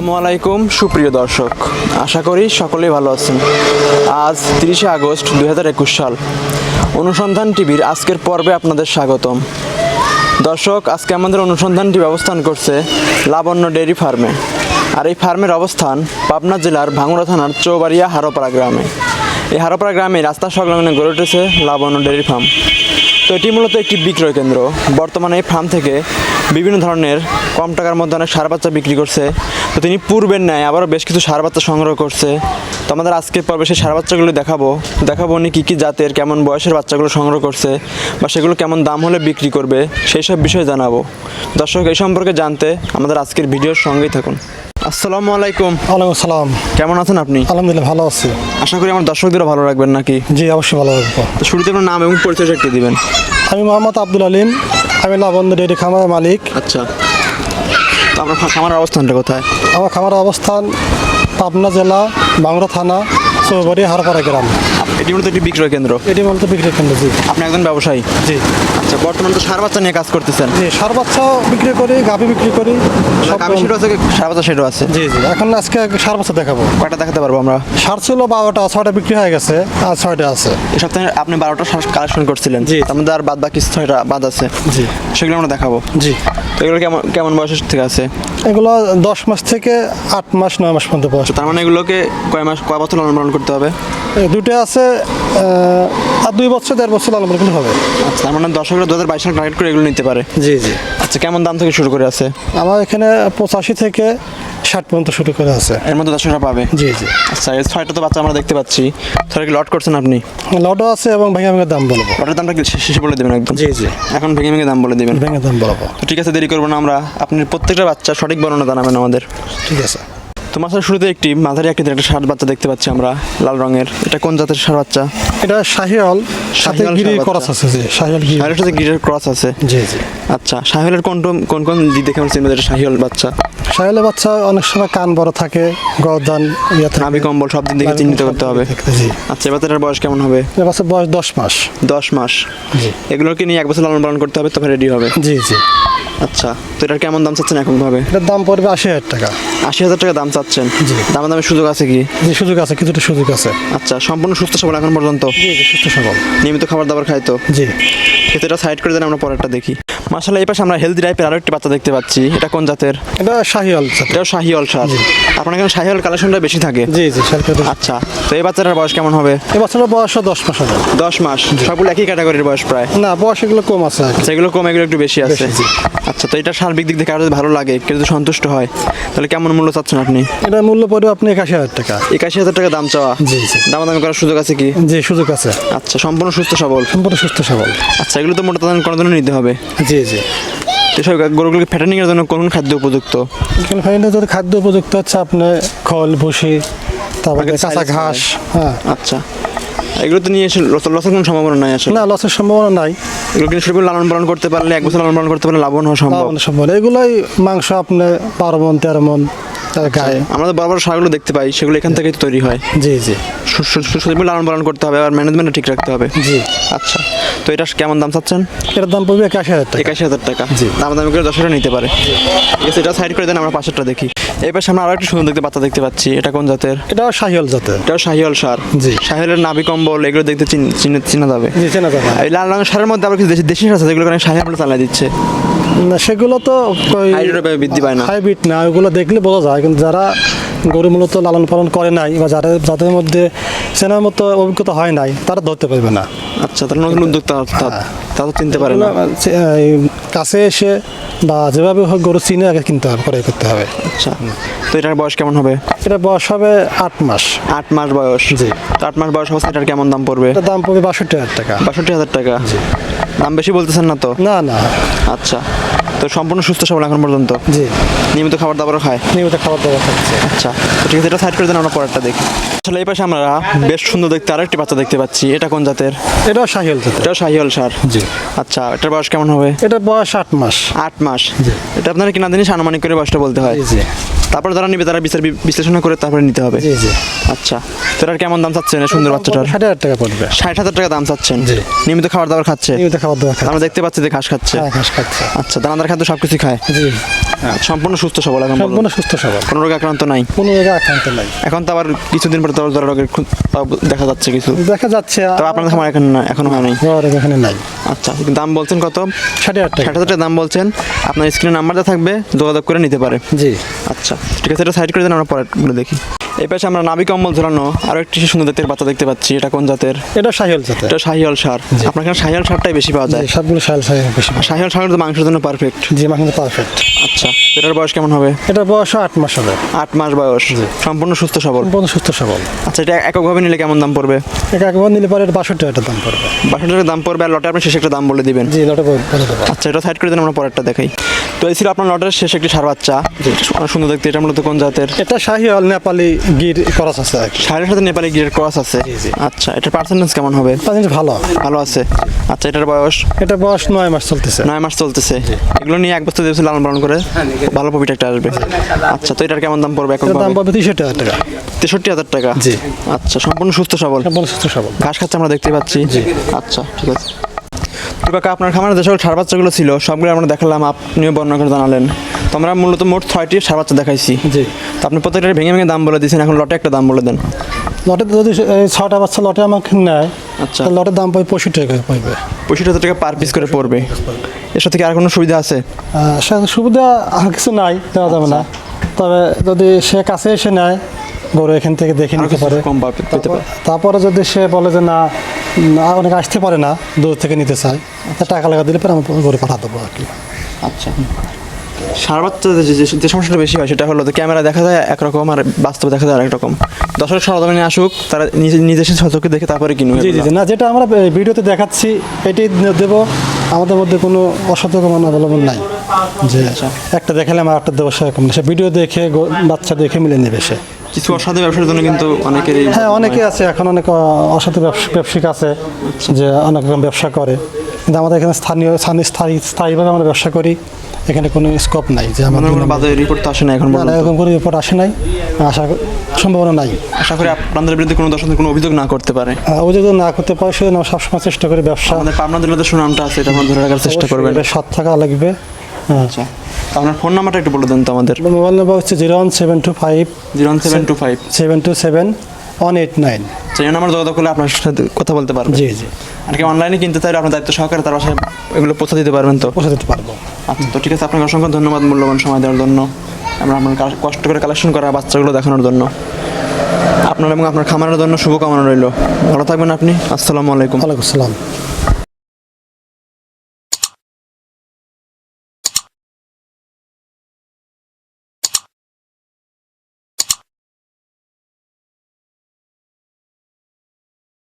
আসসালামু আলাইকুম, সুপ্রিয় দর্শক। আশা করি সকলেই ভালো আছেন। আজ তিরিশে আগস্ট দুই হাজার একুশ সাল। অনুসন্ধান টিভির আজকের পর্বে আপনাদের স্বাগতম। দর্শক, আজকে আমাদের অনুসন্ধানটি ব্যবস্থান করছে লাবণ্য ডেয়ারি ফার্মে। আর এই ফার্মের অবস্থান পাবনা জেলার ভাঙুড়া থানার চৌবাড়িয়া হারোপাড়া গ্রামে। এই হারোপাড়া গ্রামে রাস্তা সংলগ্নে গড়ে উঠেছে লাবণ্য ডেয়ারি ফার্ম। তো এটি মূলত একটি বিক্রয় কেন্দ্র। বর্তমানে এই ফার্ম থেকে বিভিন্ন ধরনের কম টাকার মধ্যে অনেক সার বাচ্চা বিক্রি করছে। তো তিনি পূর্বের ন্যায় আবারও বেশ কিছু সার বাচ্চা সংগ্রহ করছে। তো আমাদের আজকের পর্বে সেই সার বাচ্চাগুলো দেখাবো। দেখাবো উনি কী কী জাতের কেমন বয়সের বাচ্চাগুলো সংগ্রহ করছে বা সেগুলো কেমন দাম হলে বিক্রি করবে সেই সব বিষয়ে জানাব। দর্শক এই সম্পর্কে জানতে আমাদের আজকের ভিডিওর সঙ্গেই থাকুন। আসসালামু আলাইকুম। ওয়ালাইকুম আসসালাম কেমন আছেন আপনি? আলহামদুলিল্লাহ ভালো আছি। আশা করি আমার দর্শকদেরও ভালো রাখবেন নাকি? জি অবশ্যই ভালো তো শুরুতে আপনার নাম এবং পরিচয় একটু দিবেন। আমি মোহাম্মদ আব্দুল আলিম। আমি লাবন্দ ডেয়ারি খামারের মালিক। আচ্ছা। তো আপনার খামারের অবস্থানটা কোথায়? আমার খামারের অবস্থান পাবনা জেলা বাংলা থানা চৌবাড়ি হারপাড়া গ্রাম। এটি মূলত একটি বিক্রয় কেন্দ্র? এটি মূলত বিক্রয় কেন্দ্র জি। আপনি একজন ব্যবসায়ী? জি। আচ্ছা বর্তমানে তো সার বাচ্চা নিয়ে কাজ করতেছেন। জি সার বাচ্চাও বিক্রি করি গাভি বিক্রি করি সব গাভী সেটাও আছে সার বাচ্চা সেটাও আছে? জি জি এখন আজকে সার বাচ্চা দেখাবো। কয়টা দেখাতে পারব আমরা? সার ছিল বারোটা ছয়টা বিক্রি হয়ে গেছে আর ছয়টা আছে। এই সপ্তাহে আপনি বারোটা সার কালেকশন করছিলেন। জি। তার মধ্যে আর বাদ বাকি ছয়টা বাদ আছে। জি। সেগুলো আমরা দেখাবো। জি। তো এগুলো কেমন কেমন বয়সের থেকে আছে? এগুলো দশ মাস থেকে আট মাস নয় মাস পর্যন্ত বয়স। তার মানে এগুলোকে কয় মাস কয় বছর লালন পালন করতে হবে? দুটো আছে আর দুই বছর দেড় বছর লালন পালন হবে। আচ্ছা তার মানে দর্শকরা দু হাজার বাইশ সাল টার্গেট করে এগুলো নিতে পারে। জি জি। আচ্ছা কেমন দাম থেকে শুরু করে আছে? আমার এখানে পঁচাশি থেকে ষাট পর্যন্ত শুরু করে আছে। এর মধ্যে দর্শকরা পাবে? জি জি। আচ্ছা এই ছয়টা তো বাচ্চা আমরা দেখতে পাচ্ছি। ছয়টা কি লট করছেন আপনি? লডও আছে এবং ভেঙে ভেঙে দাম বলব। লটের দামটা কি শেষে বলে দেবেন একদম? জি জি। এখন ভেঙে ভেঙে দাম বলে দেবেন। ভেঙে দাম বলব। তো ঠিক আছে দেরি করব না আমরা। আপনি প্রত্যেকটা বাচ্চা সঠিক বর্ণনা জানাবেন আমাদের। ঠিক আছে। তো মাছের শুরুতে একটি মাঝারি আকৃতির একটা ষাট বাচ্চা দেখতে পাচ্ছি আমরা লাল রঙের। এটা কোন জাতের ষাট বাচ্চা? এটা শাহিওল সাথে শাহিওয়াল গিরি ষাঁড় আছে জি শাহিওল গিরি শাহিওয়ালের সাথে গিরের ক্রস আছে। জি জি। আচ্ছা শাহিওয়ালের কোন কোন- কোন দিক দেখে আমরা চিনবো এটা শাহিওয়াল বাচ্চা? শাহিওলের বাচ্চা অনেক সময় কান বড় থাকে গরদান ইয়ে থাকে। নাভি কম্বল সব দিক দেখে চিহ্নিত করতে হবে। জি। আচ্ছা এবার এটার বয়স কেমন হবে? এর বয়স দশ মাস। দশ মাস। জি। এগুলোকে নিয়ে এক বছর লালন পালন করতে হবে তবে রেডি হবে। জি জি। আচ্ছা তো এটার কেমন দাম চাচ্ছেন এখন ভাবে? এটার দাম পড়বে আশি হাজার টাকা। আশি হাজার টাকা দাম চাচ্ছেন। দামে সুযোগ আছে কি? সুযোগ আছে কিছুটা সুযোগ আছে। আচ্ছা সম্পূর্ণ সুস্থ সবল এখন পর্যন্ত? জি জি সুস্থ সবল। নিয়মিত খাবার দাবার খাই তো? জি। কিন্তু এটা সাইড করে দেন আমরা পরেরটা দেখি। মাসাল্লাহ এই পাশে আমরা হেলদি টাইপের আরও একটি বাচ্চা দেখতে পাচ্ছি। এটা কোন জাতের? এটা শাহিওল জাতের। এটাও শাহিওয়াল সার। আপনার এখানে শাহিওয়াল কালেকশনটা বেশি থাকে? জি জি সরকার আচ্ছা তো এই বাচ্চাটার বয়স কেমন হবে? এ বছরের বয়স দশ মাস হবে। দশ মাস? সবগুলো একই ক্যাটাগরির বয়স প্রায়? না বয়স এগুলো কম আছে আর কি। আচ্ছা কম এগুলো একটু বেশি আছে। বেশি, জি। আচ্ছা তো এটা সার্বিক দিক থেকে আরও যদি ভালো লাগে কেউ যদি সন্তুষ্ট হয় তাহলে কেমন মূল্য চাচ্ছেন আপনি? এটা মূল্য পড়বে আপনি একাশি হাজার টাকা। একাশি হাজার টাকা দাম চাওয়া? জি জি। দাম দাম করার সুযোগ আছে কি? জি সুযোগ আছে। আচ্ছা সম্পূর্ণ সুস্থ সবল? সম্পূর্ণ সুস্থ সবল। আচ্ছা এগুলো তো মোটা তাদের কোনো জন্য নিতে হবে? জি জি। এসব গরুগুলোকে ফ্যাটানিং এর জন্য কোন খাদ্য উপযুক্ত? ফাইনালে খাদ্য উপযুক্ত হচ্ছে আপনার খল ভুসি তারপরে কাঁচা ঘাস হ্যাঁ। আচ্ছা। এগুলো তো নিয়ে এসে লস- লসের কোনো সম্ভাবনা নাই আসলে। না লসের সম্ভাবনা নাই। এগুলো কিন্তু সেরকম লালন পালন করতে পারলে এক বছর লালন পালন করতে পারলে লাভবান হওয়া সম্ভব? লাভবানের এগুলোই মাংস আপনি বারো মন তেরো মন তার গায়ে। আমরা তো বড় বড় সারগুলো দেখতে পাই সেগুলো এখান থেকে তৈরি হয়। জি জি। সুন্দর লালন পালন করতে হবে আর ম্যানেজমেন্টটা ঠিক রাখতে হবে। জি। আচ্ছা তো এটা কেমন দাম চাচ্ছেন? এটার দাম পড়বে একাশি হাজার টাকা। একাশি হাজার টাকা। জি। দাম দামি করে দশটা নিতে পারে। ঠিক আছে এটা সাইড করে দেন আমরা পাশেরটা দেখি। এই পাশে আমরা আরও একটু সুন্দর দেখতে বাচ্চা দেখতে পাচ্ছি। এটা কোন জাতের? এটাও শাহিওল জাতের। এটাও শাহিওয়াল সার। জি। শাহিওয়ালের নাভি কম্বল এগুলো দেখতে চিন- যাবে। জি চেনা যাবে এই লাল রঙের সারের মধ্যে আবার কিছু দেশি দেশি সার আছে যেগুলো কারণে শাহিওয়াল চালাই দিচ্ছে। সেগুলো তো বৃদ্ধি পায় না। হাইব্রিড না ওগুলো দেখলে বোঝা যায়। কিন্তু যারা গরু মূলত লালন পালন করে নাই বা যারা যাদের মধ্যে চেনার মতো অভিজ্ঞতা হয় নাই তারা ধরতে পারবে না। আচ্ছা তাহলে নতুন উদ্যোক্তা অর্থাৎ তা তো চিনতে পারে না। কাছে এসে বা যেভাবে হোক গরু চিনে আগে কিনতে হবে ক্রয় করতে হবে। আচ্ছা তো এটার বয়স কেমন হবে? এটা বয়স হবে আট মাস। আট মাস বয়স। জি। আট মাস বয়স অবস্থা এটার কেমন দাম পড়বে? দাম পড়বে বাষট্টি হাজার টাকা। বাষট্টি হাজার টাকা। জি। দাম বেশি বলতেছেন না তো? না না। আচ্ছা। তো সম্পূর্ণ সুস্থ সবল এখন পর্যন্ত? জি। নিয়মিত খাবার দাবারও খায়? নিয়মিত খাবার দাবার খাচ্ছে। আচ্ছা। ঠিক আছে এটা সাইড করে দেন আমরা পরেরটা দেখি। আসলে এই পাশে আমরা বেশ সুন্দর দেখতে আরেকটি বাচ্চা দেখতে পাচ্ছি। এটা কোন জাতের? শাহিয়াল এটাও শাহিওয়াল সার। জি। আচ্ছা এটার বয়স কেমন হবে? এটা বয়স আট মাস। আট মাস। এটা আপনারা কিনা জিনিস আনুমানিক করে বয়সটা বলতে হয়। জি জি। তারপর যারা নিবে তারা বিচার বিশ্লেষণ করে তারপরে নিতে হবে। জি জি। আচ্ছা তো এটার কেমন দাম চাচ্ছেন সুন্দর বাচ্চাটার? ষাট হাজার টাকা পড়বে। ষাট হাজার টাকা দাম চাচ্ছেন। জি। নিয়মিত খাবার দাবার খাচ্ছে? নিয়মিত খাবার দাবার আমরা দেখতে পাচ্ছি যে ঘাস খাচ্ছে। হ্যাঁ ঘাস খাচ্ছে। আচ্ছা দানাদার খাদ্য সব কিছু খায়? জি। সম্পূর্ণ সুস্থ সবল এখন সম্পূর্ণ সুস্থ সবল। কোনো রোগ আক্রান্ত নাই? কোনো আক্রান্ত নাই। এখন তো আবার কিছুদিন পরে তো জ্বর রোগের দেখা যাচ্ছে কিছু। দেখা যাচ্ছে তবে আপনাদের খামার এখন না এখনও হয় নাই। এখানে নাই। আচ্ছা দাম বলছেন কত? ষাট হাজার ষাট হাজার টাকা দাম বলছেন। আপনার স্ক্রিনে নাম্বারটা থাকবে যোগাযোগ করে নিতে পারে। জি। আচ্ছা ঠিক আছে এটা সাইড করে দেন আমরা পরেরগুলো দেখি। এই পাশে আমরা নাবি কম্বল ঝোলানো আরও একটি সুন্দর জাতের বাচ্চা দেখতে পাচ্ছি। এটা কোন জাতের? এটা শাহিয়াল জাতের। এটা শাহিয়াল সার। আপনার এখানে শাহিয়াল সারটাই বেশি পাওয়া যায়। সবগুলো শাহিয়াল শাহিয়াল বেশি শাহিয়াল সার মাংসের জন্য পারফেক্ট জি মাখন পারফেক্ট আচ্ছা এটার বয়স কেমন হবে? এটা বয়স আট মাস হবে। আট মাস বয়স। সম্পূর্ণ সুস্থ সবল? সম্পূর্ণ সুস্থ সবল। আচ্ছা এটা এককভাবে নিলে কেমন দাম পড়বে? এটা একবার নিলে পরে এটা বাষট্টি টাকা দাম পড়বে। বাসন টাকা দাম পড়বে আর লটে আপনি শেষে একটা দাম বলে দিবেন। জি লটে বলে দেবো। আচ্ছা এটা সাইড করে দেন আমরা পরেরটা দেখাই। তো এই ছিল আপনার লটের শেষ একটি সার বাচ্চা। সুন্দর দেখতে এটা মূলত কোন জাতের? এটা শাহিয়াল নেপালি গির করাস আছে সাড়ে সাথে নেপালি গিরের ক্রস আছে। আচ্ছা এটার পার্সেন্টেজ কেমন হবে? জিনিস ভালো। ভালো আছে। আচ্ছা এটার বয়স? এটা বয়স নয় মাস চলতেছে। নয় মাস চলতেছে। এগুলো নিয়ে এক বছর দিয়েছে লালন পালন করে ভালো প্রফিট একটা আসবে। আচ্ছা তো এটার কেমন দাম পড়বে এখন দাম পড়বে তিনশো টাকা টাকা। তেষট্টি হাজার টাকা? জি। আচ্ছা সম্পূর্ণ সুস্থ সবল? সম্পূর্ণ সুস্থ সবল। ঘাস খাচ্ছে আমরা দেখতে পাচ্ছি। জি। আচ্ছা ঠিক আছে। কাকা আপনার খামারে যে সকল সার বাচ্চাগুলো ছিল সবগুলো আমরা দেখালাম আপনিও বর্ণনা করে জানালেন। তো আমরা মূলত মোট ছয়টি সার বাচ্চা দেখাইছি। জি। তো আপনি প্রত্যেকটা ভেঙে ভেঙে দাম বলে দিয়েছেন এখন লটে একটা দাম বলে দেন। লটে যদি ছটা বাচ্চা লটে আমাকে নেয় আচ্ছা। লটের দাম পড়বে পঁয়ষট্টি টাকা পড়বে। পঁয়ষট্টি হাজার টাকা পার পিস করে পড়বে। এর সাথে কি আর কোনো সুবিধা আছে? সুবিধা আর কিছু নাই দেওয়া যাবে না। তবে যদি সে কাছে এসে নেয় গরু এখান থেকে দেখে নিতে পারে। তারপরে যদি সে বলে যে না অনেক আসতে পারে না দূর থেকে নিতে চায় টাকা লাগা দিলে পরে আমি গরু পাঠা দেবো আর কি। আচ্ছা। সার বাচ্চা যে যে- সমস্যাটা বেশি হয় সেটা হলো ক্যামেরা দেখা যায় একরকম আর বাস্তবে দেখা যায় আরেক রকম দর্শক সরজমিনে আসুক তারা নিজে নিজে এসে সচকে দেখে তারপরে কিনবে জি জি না যেটা আমরা ভিডিওতে দেখাচ্ছি এটাই দেবো আমাদের মধ্যে কোনো অসতর্ক মান অবলম্বন নাই। যে একটা দেখালে আমার একটা দেবসা না সে ভিডিও দেখে বাচ্চা দেখে মিলে নেবে সে। কিছু অসাধু ব্যবসার জন্য কিন্তু অনেকেরই হ্যাঁ অনেকে আছে এখন অনেক অসাধু ব্যবসা ব্যবসায়িক আছে যে অনেক রকম ব্যবসা করে। কিন্তু আমাদের এখানে স্থানীয় স্থানীয় স্থায়ী স্থায়ীভাবে আমরা ব্যবসা করি। এখানে কোনো স্কোপ নাই যে আমাদের কোনো বাজে রিপোর্ট তো আসে না এখন এরকম কোনো রিপোর্ট আসে নাই। আশা সম্ভাবনা নাই। আশা করি আপনাদের বিরুদ্ধে কোনো দর্শক কোনো অভিযোগ না করতে পারে। অভিযোগ না করতে পারে সেজন্য আমরা সবসময় চেষ্টা করি ব্যবসা। আমাদের পাবনা জেলাতে সুনামটা আছে এটা আপনারা ধরে রাখার চেষ্টা করবেন। সৎ থাকা লাগবে। হ্যাঁ। আচ্ছা আপনার ফোন নাম্বারটা একটু বলে দেন তো আমাদের। মোবাইল নাম্বার হচ্ছে zero one seven two five zero seven two five. Seven two seven one eight nine সেই আমার যোগাযোগ করলে আপনার সাথে কথা বলতে পারবেন জি জি। আর কি অনলাইনে কিনতে চাইলে আপনার দায়িত্ব সহকারে তার বাসায় এগুলো পৌঁছে দিতে পারবেন তো? পৌঁছে দিতে পারব। আচ্ছা তো ঠিক আছে আপনাকে অসংখ্য ধন্যবাদ মূল্যবান সময় দেওয়ার জন্য। আমরা আপনার কষ্ট করে কালেকশন করা বাচ্চাগুলো দেখানোর জন্য। আপনার এবং আপনার খামারের জন্য শুভকামনা রইল। ভালো থাকবেন আপনি। আসসালামু আলাইকুম। ওয়ালাইকুম আসসালাম।